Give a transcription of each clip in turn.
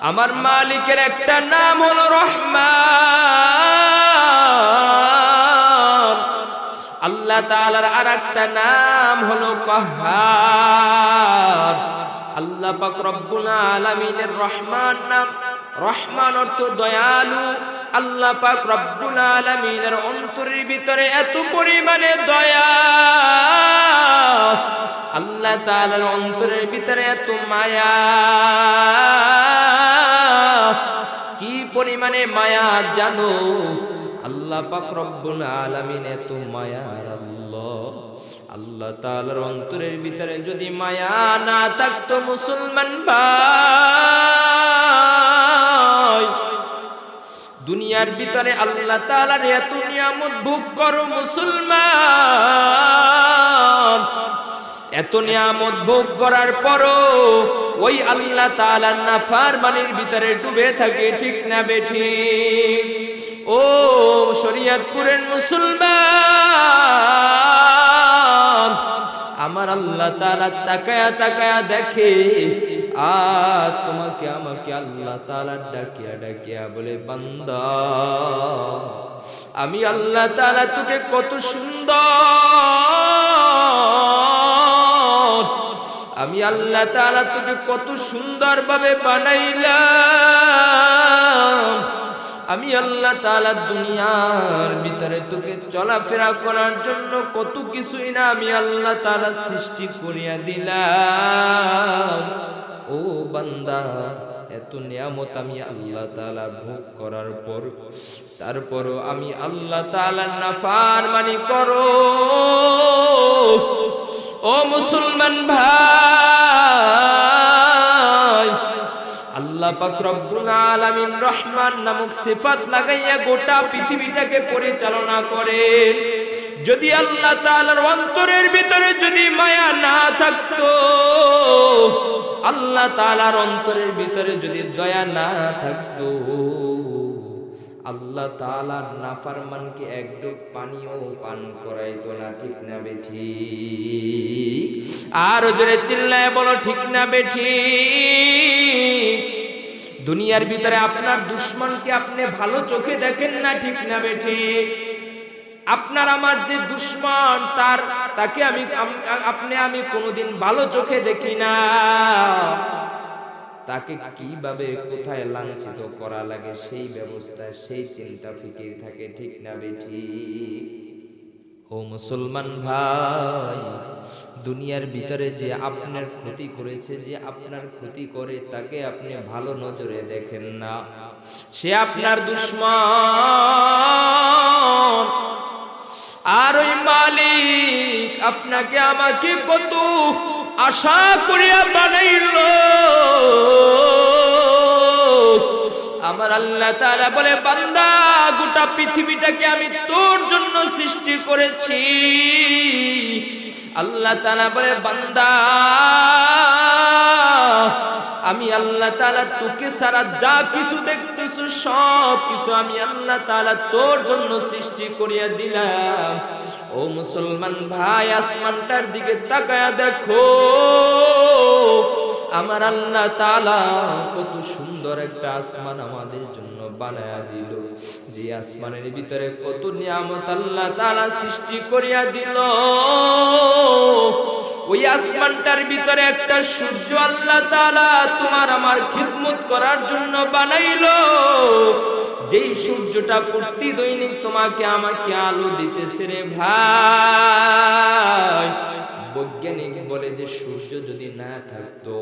আমার মালিকের একটা নাম হলো রহমান। আল্লাহ তালার আর একটা নাম হলো কাহার। আল্লাহ রব্বুল আলামিনের রহমান নাম, রহমান অর্থ দয়ালু। আল্লাহ পাক রব্বুল আলামিনের অন্তরের ভিতরে এত পরিমাণে দয়া। আল্লাহ তালার অন্তরের ভিতরে এত মায়া। পরিমাণে মায়া জানো। আল্লাহ পাক রব্বুল আলামিন এত মায়ার আল্লাহ। আল্লাহ তাআলার অন্তরের ভিতরে যদি মায়া না থাকতো মুসলমান ভাই, দুনিয়ার ভিতরে আল্লাহ তাআলার এত নিয়ামত ভোগ করো মুসলমান। এত নিয়ামত ভোগ করার পরও ওই আল্লাহ তাআলার নাফরমানির ভিতরে ডুবে থাকে, ঠিক না বেঠি? ও শরীয়তপুরের মুসলমান, আমার আল্লাহ তাআলা তাকায়া তাকায়া দেখে আর তোমাকে আমাকে আল্লাহ তাআলা ডাকিয়া ডাকিয়া বলে, বান্দা, আমি আল্লাহ তাআলা তোকে কত সুন্দর আমি আল্লাহ তাআলা তোকে কত সুন্দরভাবে বানাইলাম। আমি আল্লাহ তাআলা দুনিয়ার ভিতরে তোকে চলাফেরা করার জন্য কত কিছুই না আমি আল্লাহ তালা সৃষ্টি করিয়া দিলাম। ও বান্দা, এত নিয়ামত আমি আল্লাহ তাআলা ভোগ করার পর, তারপরও আমি আল্লাহ তাআলার নাফরমানি করো। ও মুসলমান ভাই পাক রহমান নামক সিফাত লাগাইয়া গোটা পৃথিবীটাকে পরিচালনা করেন। যদি আল্লাহ তাআলার অন্তরের ভিতরে যদি মায়া না থাকতো, আল্লাহ তাআলার অন্তরের ভিতরে যদি দয়া না থাকতো, আল্লাহ তাআলার নাফরমানকে এক ডুব পানিও পান করাইতো না, ঠিক না বেঠি? আর জোরে চিল্লায় বলো, ঠিক না বেঠি? দুনিয়ার ভিতরে আপনার দুশ্মনকে আপনি ভালো চোখে দেখেন না ঠিক না বেঠি? আপনার আমার যে দুশ্মন, তার, তাকে আমি আপনি আমি কোনোদিন ভালো চোখে দেখি না। তাকে কীভাবে, কোথায় লাঞ্ছিত করা লাগে সেই ব্যবস্থা, সেই চিন্তা ফিকির থাকে ঠিক না বেঠি? ও মুসলমান ভাই, দুনিয়ার ভিতরে যে আপনার ক্ষতি করেছে, যে আপনার ক্ষতি করে, তাকে আপনি ভালো নজরে দেখেন না। সে আপনার দুশ্মন। আর ওই মালিক আপনাকে আমাকে কত আশা করিয়া বানাইল। আমার আল্লাহ তারা বলে, বান্দা, গোটা পৃথিবীটাকে আমি তোর জন্য সৃষ্টি করেছি। আল্লাহ তাআলা বলে, বান্দা, আমি আল্লাহ তালা তোকে সারা যা কিছু দেখতেছো, সব কিছু আমি আল্লাহ তালা তোর জন্য সৃষ্টি করিয়া দিলাম। ও মুসলমান ভাই, আসমানটার দিকে তাকায়া দেখো। আমার আল্লাহ তালা কত সুন্দর একটা আসমান আমাদের জন্য বানায়া দিল। যে আসমানের ভিতরে কত নিয়ামত আল্লাহ তালা সৃষ্টি করিয়া দিল। ওই আসমানটার ভিতরে একটা সূর্য আল্লাহ তালা তোমার আমার খিদমত করার জন্য বানাইল। যেই সূর্যটা প্রতি দৈনিক তোমাকে আমাকে আলো দিতেছে রে ভাই। বৈজ্ঞানিক বলে যে সূর্য যদি না থাকতো,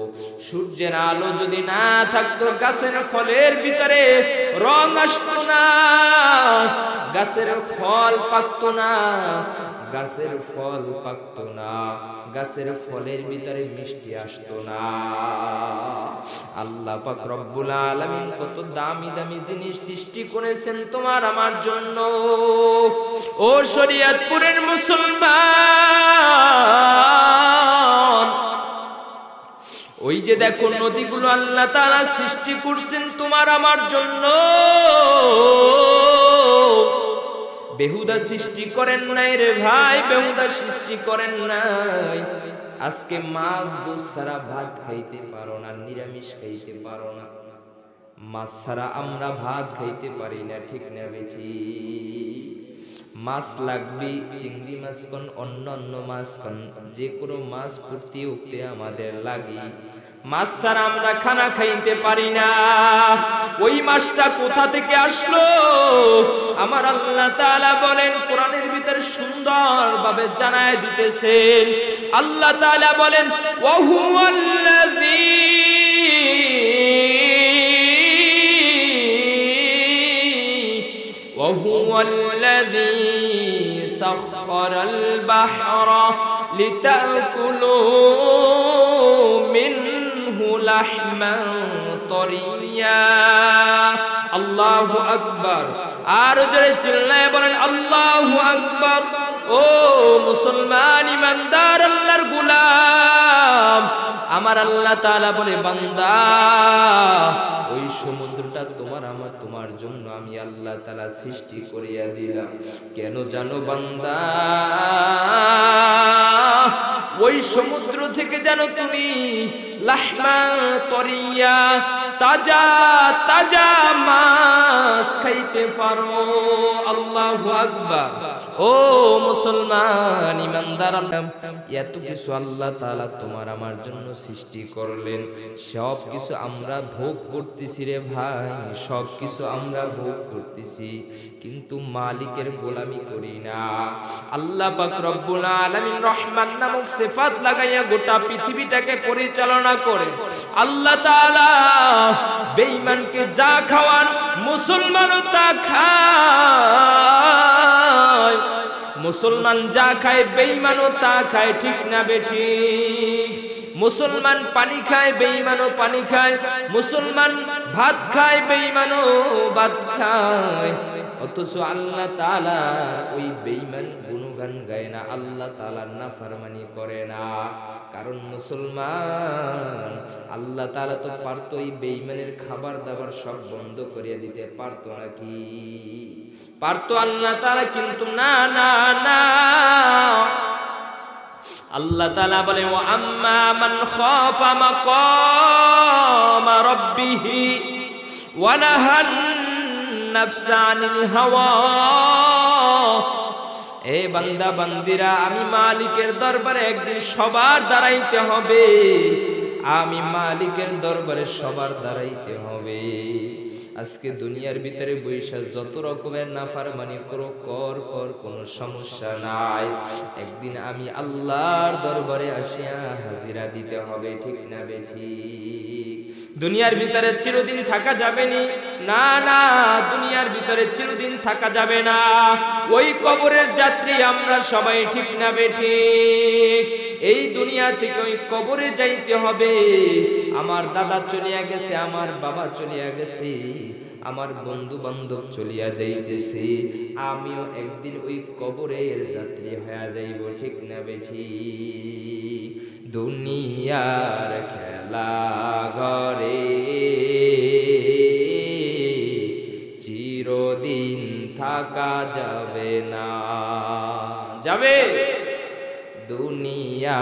সূর্যের আলো যদি না থাকতো, গাছের ফলের ভিতরে রং আসতো না, গাছের ফল পাকতো না, গাছের ফল পাকতো না, গাছের ফলের ভিতরে মিষ্টি আসতো না। আল্লাহ পাক রব্বুল আলামিন কত দামি দামি জিনিস সৃষ্টি করেছেন তোমার আমার জন্য। ও শরীয়তপুরের মুসলমান ওই যে দেখো নদীগুলো আল্লাহ তাআলা সৃষ্টি করছেন তোমার আমার জন্য। বেহুদা সৃষ্টি করেন নাই রে ভাই, বেহুদা সৃষ্টি করেন নাই। আজকে মাছ গোস ছাড়া ভাত খাইতে পারো না, নিরামিষ খাইতে পারো না। মাছ ছাড়া আমরা ভাত খাইতে পারি না, ঠিক না বেঠি মাছ লাগবে, চিংড়ি মাছ কোন অন্য অন্য মাছ কোন, যে কোনো মাছ ফুটতে উঠতে আমাদের লাগে। মাছ ছাড়া আমরা খানা খাইতে পারি না। ওই মাছটা কোথা থেকে আসলো? আমার আল্লাহ তাআলা বলেন, কোরআনের ভিতরে সুন্দর ভাবে জানায় দিতেছেন। আল্লাহ তাআলা বলেন ওয়াহুয়াল্লাযী وهو الذي سخر البحر لتأكلوا منه لحما طريا الله أكبر আর জোরে চিল্লায় বলেন আল্লাহু আকবার ও মুসলমান ইমানদার আল্লাহর গুলাম আমার আল্লাহ তালা বলে, বান্দা, ওই সমুদ্রটা তোমার আমার, তোমার জন্য আমি আল্লাহ তালা সৃষ্টি করিয়া দিলাম। কেন জানো বান্দা? ওই সমুদ্র থেকে জানো তুমি লাহমা তরিয়া তাজা তাজা মাছ খাইতে পারো। আল্লাহু আকবার। ও মুসলমান ইমানদার এত কিছু আল্লাহ তাআলা তোমার আমার জন্য সৃষ্টি করলেন। সব কিছু আমরা ভোগ করতেছি রে ভাই, সব কিছু আমরা ভোগ করতেছি। কিন্তু মালিকের গোলামি করি না। আল্লাহ রব্বুল আলামিন রহমান নামক সিফাত লাগাইয়া গোটা পৃথিবীটাকে পরিচালনা করে আল্লাহ তাআলা বেঈমানকে যা খাওয়ান, মুসলমানও তা খায়। মুসলমান যা খায়, বেঈমানও তা খায়, ঠিক না বেঠি মুসলমান পানি খায়, বেঈমানও পানি খায়। মুসলমান ভাত খায়, বেঈমানও ভাত খায়। অথচ আল্লাহ তাআলা ওই বেঈমান গুণগান গায় না, আল্লাহ তাআলার নাফরমানি করে না। কারণ মুসলমান, আল্লাহ তাআলা তো পারতো ওই বেঈমানের খাবার দাবার সব বন্ধ করিয়ে দিতে, পারতো নাকি পারতো আল্লাহ তাআলা, কিন্তু না না না। আল্লাহ তালা বলে ও আম্মা মান খাফা মাকাম রাব্বিহি ওয়া নাহান নাফসা হাওয়া। এ বান্দা আমি মালিকের দরবারে একদিন সবার দাঁড়াইতে হবে। আমি মালিকের দরবারে সবার দাঁড়াইতে হবে। আজকে দুনিয়ার ভিতরে বৈশা যত রকমের নাফারমানি করো, কর কর, কোনো সমস্যা নাই। একদিন আমি আল্লাহর দরবারে আসিয়া হাজিরা দিতে হবে, ঠিক না বেঠি দুনিয়ার ভিতরে চিরদিন থাকা যাবে নি। না না, দুনিয়ার ভিতরে চিরদিন থাকা যাবে না। ওই কবরের যাত্রী আমরা সবাই ঠিক না বেঠি এই দুনিয়া থেকে ওই কবরে যাইতে হবে। আমার দাদা চলিয়া গেছে, আমার বাবা চলিয়া গেছে, আমার বন্ধু বান্ধব চলিয়া যাইতেছে। আমিও একদিন ওই কবরের যাত্রী হয়ে যাইব, ঠিক না বেঠি দুনিয়ার খেলা ঘরে। চিরদিন থাকা যাবে না। যাবে? দুনিয়া